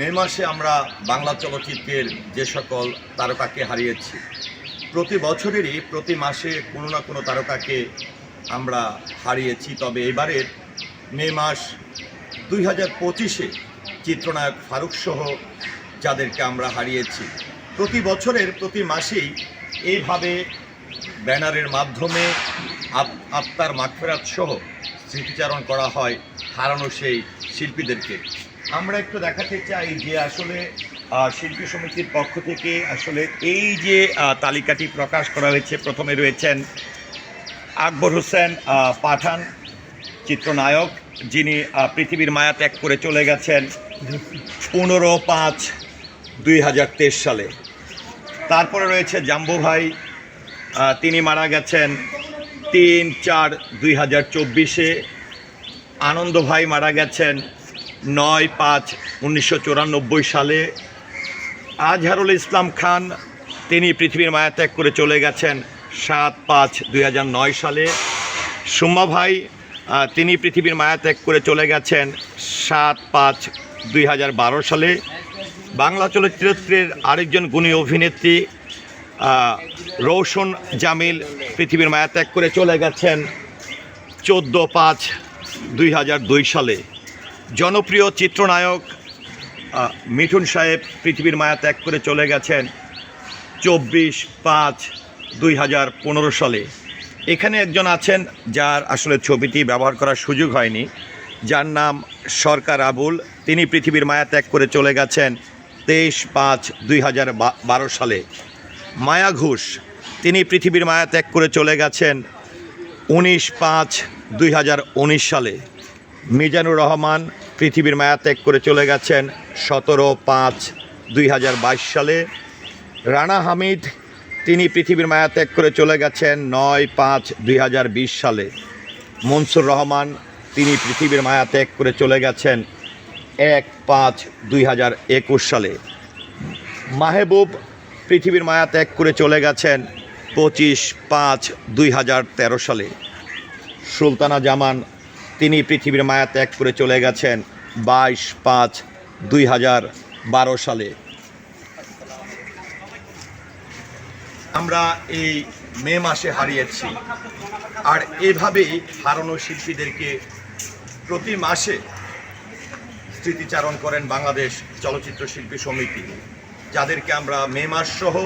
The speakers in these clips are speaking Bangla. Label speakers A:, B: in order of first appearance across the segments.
A: মে মাসে আমরা বাংলা চলচ্চিত্রের যে সকল তারকাকে হারিয়েছি, প্রতি বছরেরই, প্রতি মাসে কোনো না কোনো তারকাকে আমরা হারিয়েছি। তবে এবারের মে মাস দুই হাজার পঁচিশে চিত্রনায়ক ফারুক সহ যাদেরকে আমরা হারিয়েছি, প্রতি বছরের, প্রতি মাসেই এইভাবে ব্যানারের মাধ্যমে আত্মার মাগফেরাত সহ স্মৃতিচারণ করা হয় হারানো সেই শিল্পীদেরকে। আমরা একটু দেখাতে চাই যে আসলে শিল্পী সমিতির পক্ষ থেকে আসলে এই যে তালিকাটি প্রকাশ করা হয়েছে, প্রথমে রয়েছেন আকবর হোসেন পাঠান, চিত্রনায়ক, যিনি পৃথিবীর মায়া ত্যাগ করে চলে গেছেন পনেরো পাঁচ দুই হাজার তেইশ সালে। তারপরে রয়েছে জাম্বু ভাই তিনি মারা গেছেন তিন চার দুই হাজার চব্বিশে। আনন্দ ভাই মারা গেছেন নয় পাঁচ উনিশশো সালে আজহারুল ইসলাম খান, তিনি পৃথিবীর মায়া ত্যাগ করে চলে গেছেন সাত পাঁচ দুই সালে। সুম্মা ভাই তিনি পৃথিবীর মায়া ত্যাগ করে চলে গেছেন সাত পাঁচ দুই সালে। বাংলা চলচ্চিত্রের আরেকজন গুণী অভিনেত্রী রৌশন জামিল, পৃথিবীর মায়া ত্যাগ করে চলে গেছেন চোদ্দ পাঁচ দুই সালে। জনপ্রিয় চিত্রনায়ক মিঠুন সাহেব পৃথিবীর মায়া ত্যাগ করে চলে গেছেন চব্বিশ পাঁচ দুই হাজার পনেরো সালে। এখানে একজন আছেন যার আসলে ছবিটি ব্যবহার করার সুযোগ হয়নি। যার নাম সরকার আবুল। তিনি পৃথিবীর মায়া ত্যাগ করে চলে গেছেন তেইশ পাঁচ দুই হাজার বারো সালে। মায়া ঘোষ, তিনি পৃথিবীর মায়া ত্যাগ করে চলে গেছেন উনিশ পাঁচ দুই সালে। মিজানুর রহমান পৃথিবীর মায়া ত্যাগ করে চলে গেছেন সতেরো পাঁচ দুই সালে। রানা হামিদ, তিনি পৃথিবীর মায়া ত্যাগ করে চলে গেছেন নয় পাঁচ দুই সালে। মনসুর রহমান, তিনি পৃথিবীর মায়া ত্যাগ করে চলে গেছেন এক পাঁচ দুই সালে। মাহেবুব, পৃথিবীর মায়া ত্যাগ করে চলে গেছেন পঁচিশ পাঁচ দুই সালে। সুলতানা জামান, তিনি পৃথিবীর মায়া ত্যাগ করে চলে গেছেন বাইশ পাঁচ দুই হাজার বারো সালে। আমরা এই মে মাসে হারিয়েছি। আর এভাবেই হারানো শিল্পীদেরকে প্রতি মাসে স্মৃতিচারণ করেন বাংলাদেশ চলচ্চিত্র শিল্পী সমিতি। যাদেরকে আমরা মে মাস সহ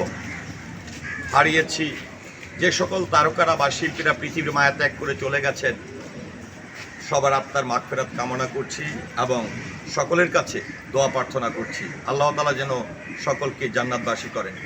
A: হারিয়েছি। যে সকল তারকারা বা শিল্পীরা পৃথিবীর মায়া ত্যাগ করে চলে গেছেন সবার আত্মার মাগফেরাত কামনা করছি এবং সকলের কাছে দোয়া প্রার্থনা করছি। আল্লাহ তালা যেন সকলকে জান্নাতবাসী করেন।